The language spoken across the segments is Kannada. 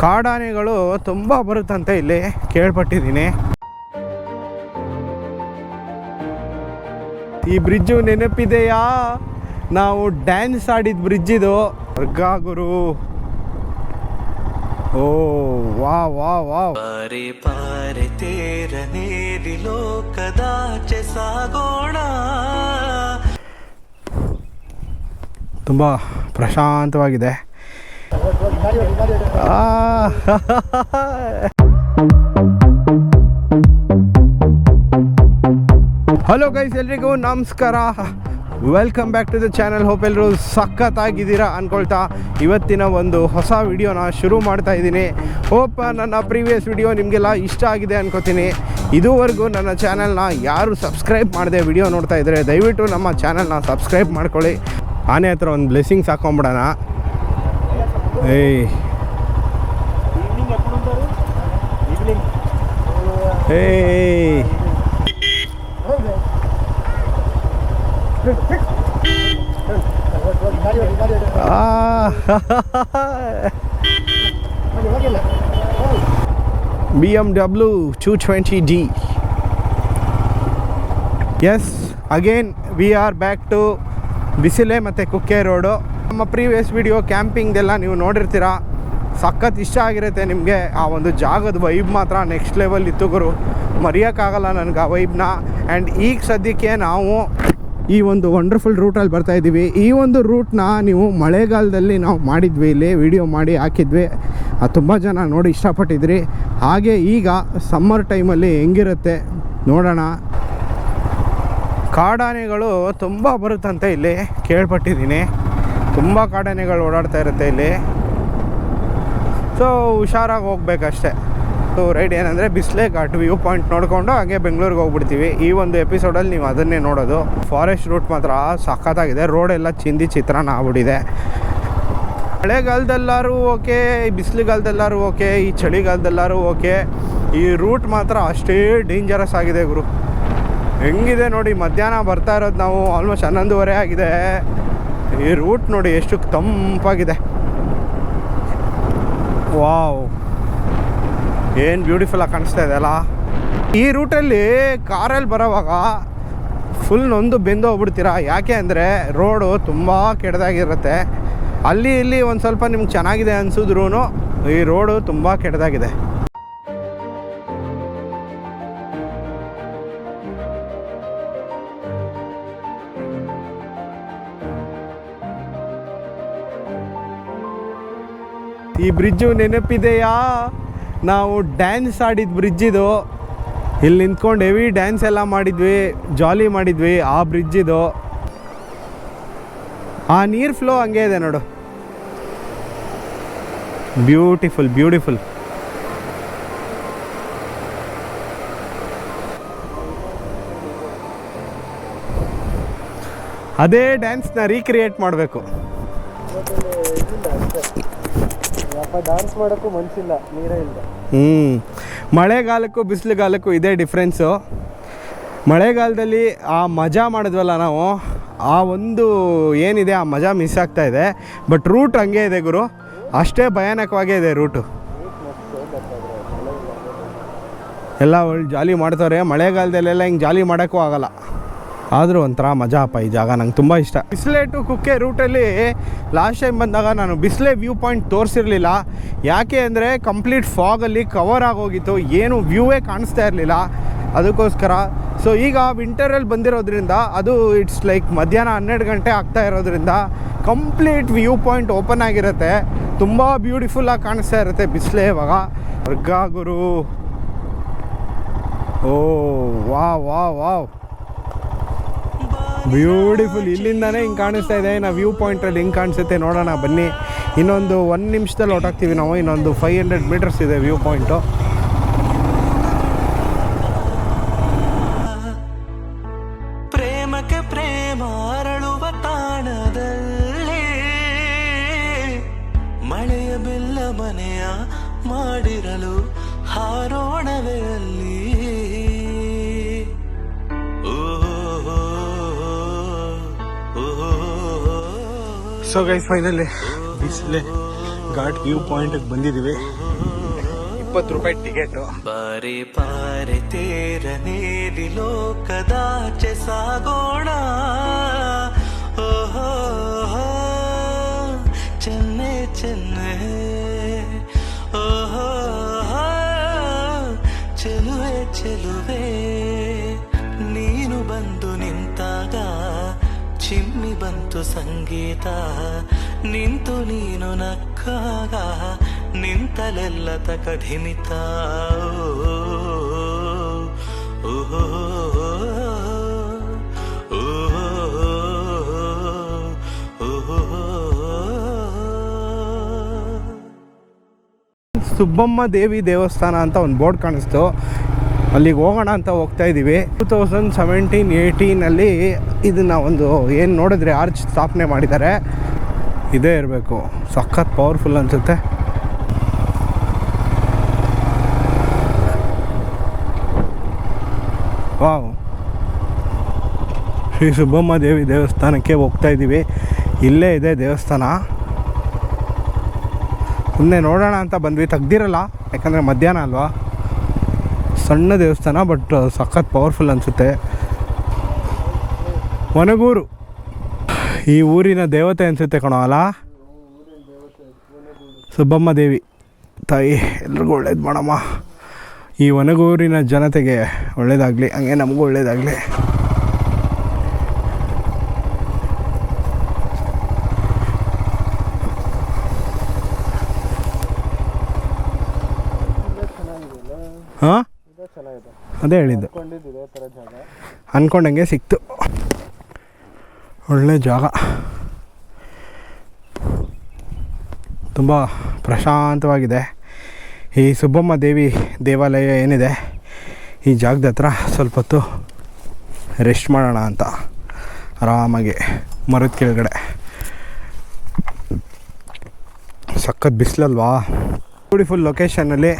ಕಾಡಾನೆಗಳು ತುಂಬ ಬರುತ್ತಂತೆ ಇಲ್ಲಿ. ಕೇಳ್ಪಟ್ಟಿದ್ದೀನಿ. ಈ ಬ್ರಿಡ್ಜು ನೆನಪಿದೆಯಾ? ನಾವು ಡ್ಯಾನ್ಸ್ ಆಡಿದ ಬ್ರಿಡ್ಜ್ ಇದು ವರ್ಗ ಗುರು ಓ ವಾ ವಾ ವಾ. ಪಾರೆ ಪಾರೆ ತೇರ ನೀರಿ ಲೋಕದಾಚೆ ಸಾಗೋಣ. ತುಂಬ ಪ್ರಶಾಂತವಾಗಿದೆ. ಹಲೋ ಗೈಸ್ ಎಲ್ರಿಗೂ ನಮಸ್ಕಾರ. Welcome back to the channel hope ಎಲ್ಲರೂ ಸಖತ್ತಾಗಿದ್ದೀರಾ ಅಂದ್ಕೊಳ್ತಾ ಇವತ್ತಿನ ಒಂದು ಹೊಸ ವಿಡಿಯೋನ ಶುರು ಮಾಡ್ತಾ ಇದ್ದೀನಿ. ಹೋಪ್ ನನ್ನ ಪ್ರೀವಿಯಸ್ ವಿಡಿಯೋ ನಿಮಗೆಲ್ಲ ಇಷ್ಟ ಆಗಿದೆ ಅನ್ಕೋತೀನಿ. ಇದುವರೆಗೂ ನನ್ನ ಚಾನಲ್ನ ಯಾರು ಸಬ್ಸ್ಕ್ರೈಬ್ ಮಾಡದೆ ವಿಡಿಯೋ ನೋಡ್ತಾ ಇದ್ದರೆ ದಯವಿಟ್ಟು ನಮ್ಮ ಚಾನಲ್ನ ಸಬ್ಸ್ಕ್ರೈಬ್ ಮಾಡ್ಕೊಳ್ಳಿ. ಆನೆ ಹತ್ರ ಒಂದು ಬ್ಲೆಸ್ಸಿಂಗ್ಸ್ ಹಾಕೊಂಬಿಡೋಣ. ಏಯ್ ಏಯ್ B M W two twenty D S again we are back to Bisile ಮತ್ತು ಕುಕ್ಕೆ ರೋಡು ನಮ್ಮ ಪ್ರೀವಿಯಸ್ ವಿಡಿಯೋ ಕ್ಯಾಂಪಿಂಗ್ದೆಲ್ಲ ನೀವು ನೋಡಿರ್ತೀರ? ಸಖತ್ ಇಷ್ಟ ಆಗಿರುತ್ತೆ ನಿಮಗೆ. ಆ ಒಂದು ಜಾಗದ ವೈಬ್ ಮಾತ್ರ ನೆಕ್ಸ್ಟ್ ಲೆವೆಲ್ ಇತ್ತು ಗುರು. ಮರೆಯೋಕ್ಕಾಗಲ್ಲ ನನಗೆ ಆ ವೈಬ್ನ ಆ್ಯಂಡ್ ಈಗ ಸದ್ಯಕ್ಕೆ ನಾವು ಈ ಒಂದು ವಂಡರ್ಫುಲ್ ರೂಟಲ್ಲಿ ಬರ್ತಾ ಇದ್ದೀವಿ. ಈ ಒಂದು ರೂಟ್ನ ನೀವು ಮಳೆಗಾಲದಲ್ಲಿ ನಾವು ಮಾಡಿದ್ವಿ. ಇಲ್ಲಿ ವಿಡಿಯೋ ಮಾಡಿ ಹಾಕಿದ್ವಿ. ತುಂಬ ಜನ ನೋಡಿ ಇಷ್ಟಪಟ್ಟಿದ್ರಿ. ಹಾಗೆ ಈಗ ಸಮ್ಮರ್ ಟೈಮಲ್ಲಿ ಹೆಂಗಿರುತ್ತೆ ನೋಡೋಣ. ಕಾಡಾನೆಗಳು ತುಂಬ ಬರುತ್ತಂತೆ ಇಲ್ಲಿ. ಕೇಳ್ಪಟ್ಟಿದ್ದೀನಿ. ತುಂಬ ಕಾಡಾನೆಗಳು ಓಡಾಡ್ತಾ ಇರುತ್ತೆ ಇಲ್ಲಿ. ಸೊ ಹುಷಾರಾಗಿ ಹೋಗ್ಬೇಕಷ್ಟೆ. ಸೊ ರೈಡ್ ಏನಂದರೆ ಬಿಸ್ಲೆ ಘಾಟ್ ವ್ಯೂ ಪಾಯಿಂಟ್ ನೋಡಿಕೊಂಡು ಹಾಗೆ ಬೆಂಗಳೂರಿಗೆ ಹೋಗ್ಬಿಡ್ತೀವಿ. ಈ ಒಂದು ಎಪಿಸೋಡಲ್ಲಿ ನೀವು ಅದನ್ನೇ ನೋಡೋದು. ಫಾರೆಸ್ಟ್ ರೂಟ್ ಮಾತ್ರ ಸಖತ್ತಾಗಿದೆ. ರೋಡ್ ಎಲ್ಲ ಚಿಂದಿ ಚಿತ್ರಾನ್ನ ಆಗ್ಬಿಟ್ಟಿದೆ. ಮಳೆಗಾಲದಲ್ಲಾರೂ ಓಕೆ, ಈ ಬಿಸಿಲುಗಾಲದಲ್ಲಾರು ಓಕೆ, ಈ ಚಳಿಗಾಲದಲ್ಲಾರು ಓಕೆ, ಈ ರೂಟ್ ಮಾತ್ರ ಅಷ್ಟೇ ಡೇಂಜರಸ್ ಆಗಿದೆ ಗುರು. ಹೆಂಗಿದೆ ನೋಡಿ, ಮಧ್ಯಾಹ್ನ ಬರ್ತಾ ಇರೋದು ನಾವು ಆಲ್ಮೋಸ್ಟ್ ಹನ್ನೊಂದುವರೆ ಆಗಿದೆ. ಈ ರೂಟ್ ನೋಡಿ ಎಷ್ಟು ತಂಪಾಗಿದೆ. ವಾವ್. ಏನು ಬ್ಯೂಟಿಫುಲ್ ಆಗಿ ಕಾಣಿಸ್ತಾ ಇದೆ ಅಲ್ಲ? ಈ ರೂಟಲ್ಲಿ ಕಾರಲ್ಲಿ ಬರೋವಾಗ ಫುಲ್ ನೊಂದು ಬೆಂದು ಹೋಗ್ಬಿಡ್ತೀರಾ? ಯಾಕೆ ಅಂದರೆ ರೋಡು ತುಂಬ ಕೆಟ್ಟದಾಗಿರುತ್ತೆ. ಅಲ್ಲಿ ಇಲ್ಲಿ ಒಂದು ಸ್ವಲ್ಪ ನಿಮ್ಗೆ ಚೆನ್ನಾಗಿದೆ ಅನಿಸಿದ್ರೂ ಈ ರೋಡು ತುಂಬ ಕೆಟ್ಟದಾಗಿದೆ. ಈ ಬ್ರಿಡ್ಜು ನೆನಪಿದೆಯಾ? ನಾವು ಡ್ಯಾನ್ಸ್ ಆಡಿದ ಬ್ರಿಡ್ಜ್ ಇದು ಇಲ್ಲಿ ನಿಂತ್ಕೊಂಡು ಹೆವಿ ಡ್ಯಾನ್ಸ್ ಎಲ್ಲ ಮಾಡಿದ್ವಿ, ಜಾಲಿ ಮಾಡಿದ್ವಿ ಆ ಬ್ರಿಡ್ಜ್ ಇದು ಆ ನೀರು ಫ್ಲೋ ಹಂಗೆ ಇದೆ ನೋಡು. Beautiful beautiful. ಅದೇ ಡ್ಯಾನ್ಸ್ನ ರೀಕ್ರಿಯೇಟ್ ಮಾಡಬೇಕು. ಡಾನ್ಸ್ ಮಾಡೋಕ್ಕೂ ಮನಸ್ಸಿಲ್ಲ ನೀರೇ ಇಲ್ಲ ಹ್ಞೂ ಮಳೆಗಾಲಕ್ಕೂ ಬಿಸಿಲುಗಾಲಕ್ಕೂ ಇದೇ ಡಿಫ್ರೆನ್ಸು ಮಳೆಗಾಲದಲ್ಲಿ ಆ ಮಜಾ ಮಾಡಿದ್ವಲ್ಲ ನಾವು, ಆ ಒಂದು ಏನಿದೆ, ಆ ಮಜಾ ಮಿಸ್ ಆಗ್ತಾ ಇದೆ. ಬಟ್ ರೂಟ್ ಹಂಗೆ ಇದೆ ಗುರು. ಅಷ್ಟೇ ಭಯಾನಕವಾಗೇ ಇದೆ ರೂಟು ಎಲ್ಲ ಒಳ್ಳೆ ಜಾಲಿ ಮಾಡ್ತವ್ರೆ ಮಳೆಗಾಲದಲ್ಲೆಲ್ಲ ಹಿಂಗೆ ಜಾಲಿ ಮಾಡೋಕ್ಕೂ ಆಗಲ್ಲ. ಆದರೂ ಒಂಥರ ಮಜಾ ಅಪ್ಪ ಈ ಜಾಗ ನಂಗೆ ತುಂಬ ಇಷ್ಟ. ಬಿಸ್ಲೆ ಟು ಕುಕ್ಕೆ ರೂಟಲ್ಲಿ ಲಾಸ್ಟ್ ಟೈಮ್ ಬಂದಾಗ ನಾನು ಬಿಸ್ಲೆ ವ್ಯೂ ಪಾಯಿಂಟ್ ತೋರಿಸಿರಲಿಲ್ಲ. ಯಾಕೆ ಅಂದರೆ ಕಂಪ್ಲೀಟ್ ಫಾಗಲ್ಲಿ ಕವರ್ ಆಗೋಗಿತ್ತು, ಏನು ವ್ಯೂವೇ ಕಾಣಿಸ್ತಾ ಇರಲಿಲ್ಲ. ಅದಕ್ಕೋಸ್ಕರ. ಸೊ ಈಗ ವಿಂಟರಲ್ಲಿ ಬಂದಿರೋದ್ರಿಂದ ಅದು ಇಟ್ಸ್ ಲೈಕ್ ಮಧ್ಯಾಹ್ನ ಹನ್ನೆರಡು ಗಂಟೆ ಆಗ್ತಾ ಇರೋದ್ರಿಂದ ಕಂಪ್ಲೀಟ್ ವ್ಯೂ ಪಾಯಿಂಟ್ ಓಪನ್ ಆಗಿರುತ್ತೆ. ತುಂಬ ಬ್ಯೂಟಿಫುಲ್ಲಾಗಿ ಕಾಣಿಸ್ತಾ ಇರುತ್ತೆ ಬಿಸಿಲೇ ಇವಾಗ. ವರ್ಗ ಗುರು ಓ ವಾ ವಾ ವಾವ್. ಬ್ಯೂಟಿಫುಲ್ ಇಲ್ಲಿಂದಾನೇ ಹಿಂಗೆ ಕಾಣಿಸ್ತಾ ಇದೆ. ನಾವು ವ್ಯೂ ಪಾಯಿಂಟಲ್ಲಿ ಹಿಂಗೆ ಕಾಣಿಸುತ್ತೆ. ನೋಡೋಣ ಬನ್ನಿ. ಇನ್ನೊಂದು ಒಂದು ನಿಮಿಷದಲ್ಲಿ ಹೊರಟಾಗ್ತೀವಿ ನಾವು. ಇನ್ನೊಂದು ಫೈವ್ ಹಂಡ್ರೆಡ್ ಮೀಟರ್ಸ್ ಇದೆ view point so guys finally Bisile Ghat view ಪಾಯಿಂಟಿಗೆ ಬಂದಿದ್ದೀವಿ. ಇಪ್ಪತ್ತು ರೂಪಾಯಿ ಟಿಕೆಟು ಬಾರಿ ಪಾರಿ ತೇರನೇರಿ ಲೋಕದಾಚೆ ಸಾಗೋಣ. ಸಂಗೀತ ನಿಂತು ನೀನು ನಕ್ಕಾಗ ನಿಂತಲೆಲ್ಲ ಓ ಓಹೋ ಸುಬ್ಬಮ್ಮ ದೇವಿ ದೇವಸ್ಥಾನ ಅಂತ ಒಂದು ಬೋರ್ಡ್ ಕಾಣಿಸ್ತು ಅಲ್ಲಿಗೆ ಹೋಗೋಣ ಅಂತ ಹೋಗ್ತಾ ಇದ್ದೀವಿ. ಟೂ ತೌಸಂಡ್ ಸೆವೆಂಟೀನ್ ಏಯ್ಟೀನಲ್ಲಿ ಇದನ್ನು ಒಂದು ಏನು ನೋಡಿದ್ರೆ ಆರ್ಚ್ ಸ್ಥಾಪನೆ ಮಾಡಿದ್ದಾರೆ. ಇದೇ ಇರಬೇಕು. ಸಖತ್ ಪವರ್ಫುಲ್ ಅನಿಸುತ್ತೆ. ವಾವ್ ಶ್ರೀ ಸುಬ್ಬಮ್ಮ ದೇವಿ ದೇವಸ್ಥಾನಕ್ಕೆ ಹೋಗ್ತಾ ಇದ್ದೀವಿ. ಇಲ್ಲೇ ಇದೆ ದೇವಸ್ಥಾನ. ಸುಮ್ಮನೆ ನೋಡೋಣ ಅಂತ ಬಂದ್ವಿ. ತೆಗ್ದಿರಲ್ಲ, ಯಾಕಂದರೆ ಮಧ್ಯಾಹ್ನ ಅಲ್ವಾ? ಸಣ್ಣ ದೇವಸ್ಥಾನ ಬಟ್ ಸಖತ್ ಪವರ್ಫುಲ್ ಅನಿಸುತ್ತೆ. ಒನಗೂರು ಈ ಊರಿನ ದೇವತೆ ಅನಿಸುತ್ತೆ ಕಣೋ ಅಲ್ಲ ಸುಬ್ಬಮ್ಮ ದೇವಿ. ತಾಯಿ, ಎಲ್ರಿಗೂ ಒಳ್ಳೇದು ಮಾಡಮ್ಮ. ಈ ಒನಗೂರಿನ ಜನತೆಗೆ ಒಳ್ಳೇದಾಗಲಿ, ಹಂಗೆ ನಮಗೂ ಒಳ್ಳೇದಾಗಲಿ. ಹಾಂ? ಅದೇ ಹೇಳಿದ್ದು. ಅಂದ್ಕೊಂಡಂಗೆ ಸಿಕ್ತು. ಒಳ್ಳೆ ಜಾಗ. ತುಂಬ ಪ್ರಶಾಂತವಾಗಿದೆ. ಈ ಸುಬ್ಬಮ್ಮ ದೇವಿ ದೇವಾಲಯ ಏನಿದೆ? ಈ ಜಾಗದ ಹತ್ರ ಸ್ವಲ್ಪ ಹೊತ್ತು ರೆಸ್ಟ್ ಮಾಡೋಣ ಅಂತ ಆರಾಮಾಗಿ ಮರದ ಕೆಳಗಡೆ. ಸಖತ್ ಬಿಸಿಲಲ್ವಾ? ಬ್ಯೂಟಿಫುಲ್ ಲೊಕೇಶನಲ್ಲಿ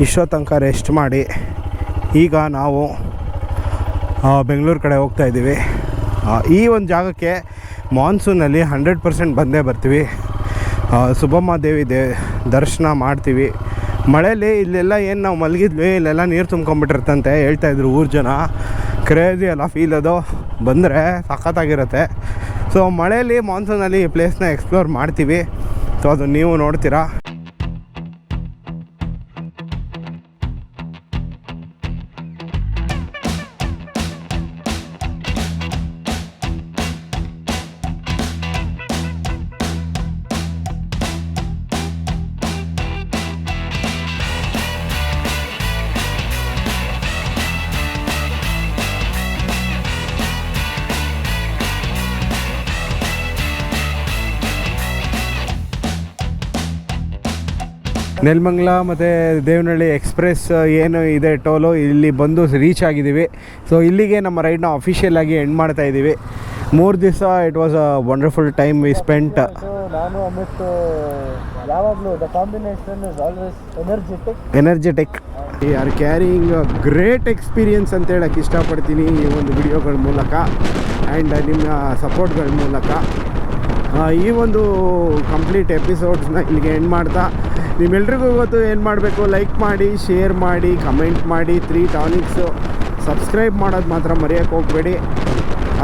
ಇಷ್ಟೋ ತನಕ ರೆಸ್ಟ್ ಮಾಡಿ ಈಗ ನಾವು ಬೆಂಗಳೂರು ಕಡೆ ಹೋಗ್ತಾ ಇದ್ದೀವಿ. ಈ ಒಂದು ಜಾಗಕ್ಕೆ ಮಾನ್ಸೂನಲ್ಲಿ ಹಂಡ್ರೆಡ್ ಪರ್ಸೆಂಟ್ ಬಂದೇ ಬರ್ತೀವಿ. ಸುಬ್ಬಮ್ಮ ದೇವಿ ದೇ, ದರ್ಶನ ಮಾಡ್ತೀವಿ. ಮಳೆಯಲ್ಲಿ ಇಲ್ಲೆಲ್ಲ ಏನು ನಾವು ಮಲಗಿದ್ವಿ, ಇಲ್ಲೆಲ್ಲ ನೀರು ತುಂಬ್ಕೊಂಬಿಟ್ಟಿರ್ತಂತೆ ಹೇಳ್ತಾಯಿದ್ರು ಊರು ಜನ. ಕ್ರೇಜಿ ಎಲ್ಲ ಫೀಲ್ ಅದು. ಬಂದರೆ ಸಖತ್ತಾಗಿರುತ್ತೆ. ಸೊ ಮಳೆಯಲ್ಲಿ ಮಾನ್ಸೂನಲ್ಲಿ ಈ ಪ್ಲೇಸ್ನ ಎಕ್ಸ್ಪ್ಲೋರ್ ಮಾಡ್ತೀವಿ. ಸೊ ಅದು ನೀವು ನೋಡ್ತೀರಾ. ನೆಲಮಂಗ್ಲ ಮತ್ತು ದೇವನಹಳ್ಳಿ ಎಕ್ಸ್ಪ್ರೆಸ್ ಏನು ಇದೆ ಟೋಲು ಇಲ್ಲಿ ಬಂದು ರೀಚ್ ಆಗಿದ್ದೀವಿ. ಸೊ ಇಲ್ಲಿಗೆ ನಮ್ಮ ರೈಡ್ನ ಅಫಿಷಿಯಲ್ ಆಗಿ ಎಂಡ್ ಮಾಡ್ತಾ ಇದ್ದೀವಿ. ಮೂರು ದಿವಸ it was a wonderful time we spent ನಾನು ಅಮಿತ್ ಯಾವಾಗಲೂ the combination is always energetic energetic we are carrying great experience ಅಂತ ಹೇಳಕ್ಕೆ ಇಷ್ಟಪಡ್ತೀನಿ ಈ ಒಂದು ವಿಡಿಯೋಗಳ ಮೂಲಕ ಆ್ಯಂಡ್ ನಿಮ್ಮ ಸಪೋರ್ಟ್ಗಳ ಮೂಲಕ. ಈ ಒಂದು ಕಂಪ್ಲೀಟ್ ಎಪಿಸೋಡ್ಸ್ನ ಇಲ್ಲಿಗೆ ಎಂಡ್ ಮಾಡ್ತಾ ನಿಮ್ಮೆಲ್ರಿಗೂ ಇವತ್ತು ಏನು ಮಾಡಬೇಕು? ಲೈಕ್ ಮಾಡಿ ಶೇರ್ ಮಾಡಿ ಕಮೆಂಟ್ ಮಾಡಿ ತ್ರೀ ಟಾನಿಕ್ಸು ಸಬ್ಸ್ಕ್ರೈಬ್ ಮಾಡೋದು ಮಾತ್ರ ಮರೆಯೋಕ್ಕೆ ಹೋಗಬೇಡಿ.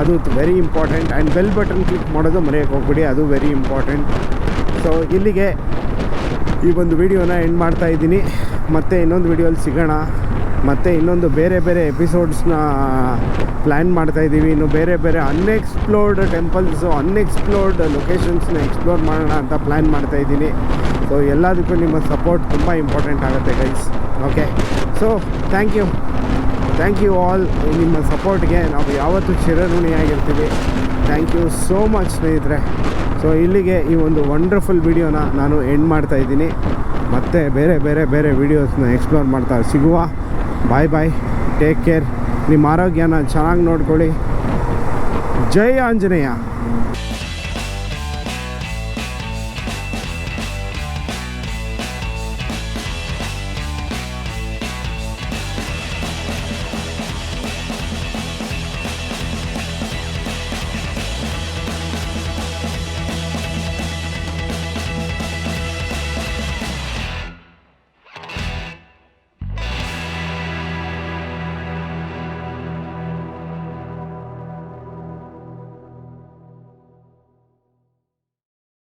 ಅದು very important and bell button click ಮಾಡೋದು ಮರೆಯೋಕ್ಕೆ ಹೋಗ್ಬೇಡಿ. ಅದು ವೆರಿ ಇಂಪಾರ್ಟೆಂಟ್ ಸೊ ಇಲ್ಲಿಗೆ ಈ ಒಂದು ವಿಡಿಯೋನ ಎಂಡ್ ಮಾಡ್ತಾ ಇದ್ದೀನಿ. ಮತ್ತು ಇನ್ನೊಂದು ವಿಡಿಯೋಲಿ ಸಿಗೋಣ. ಮತ್ತು ಇನ್ನೊಂದು ಬೇರೆ ಬೇರೆ ಎಪಿಸೋಡ್ಸ್ನ ಪ್ಲ್ಯಾನ್ ಮಾಡ್ತಾ ಇದ್ದೀವಿ. ಇನ್ನು ಬೇರೆ ಬೇರೆ ಅನ್ಎಕ್ಸ್ಪ್ಲೋರ್ಡ್ ಟೆಂಪಲ್ಸು ಅನ್ಎಕ್ಸ್ಪ್ಲೋರ್ಡ್ ಲೊಕೇಶನ್ಸ್ನ ಎಕ್ಸ್ಪ್ಲೋರ್ ಮಾಡೋಣ ಅಂತ ಪ್ಲ್ಯಾನ್ ಮಾಡ್ತಾ ಇದ್ದೀನಿ. ಸೊ ಎಲ್ಲದಕ್ಕೂ ನಿಮ್ಮ ಸಪೋರ್ಟ್ ತುಂಬ ಇಂಪಾರ್ಟೆಂಟ್ ಆಗುತ್ತೆ guys okay so thank you thank you all ನಿಮ್ಮ ಸಪೋರ್ಟ್ಗೆ ನಾವು ಯಾವತ್ತೂ ಚಿರಋಣಿಯಾಗಿರ್ತೀವಿ ಥ್ಯಾಂಕ್ ಯು ಸೋ ಮಚ್ ಸ್ನೇಹಿತರೆ. ಸೊ ಇಲ್ಲಿಗೆ ಈ ಒಂದು ವಂಡರ್ಫುಲ್ ವಿಡಿಯೋನ ನಾನು ಎಂಡ್ ಮಾಡ್ತಾ ಇದ್ದೀನಿ. ಮತ್ತು ಬೇರೆ ಬೇರೆ ಬೇರೆ ವೀಡಿಯೋಸ್ನ ಎಕ್ಸ್ಪ್ಲೋರ್ ಮಾಡ್ತಾ ಸಿಗುವ. ಬಾಯ್ ಬಾಯ್ ಟೇಕ್ ಕೇರ್ ನಿಮ್ಮ ಆರೋಗ್ಯನ ಚೆನ್ನಾಗಿ ನೋಡ್ಕೊಳ್ಳಿ. ಜೈ ಆಂಜನೇಯ.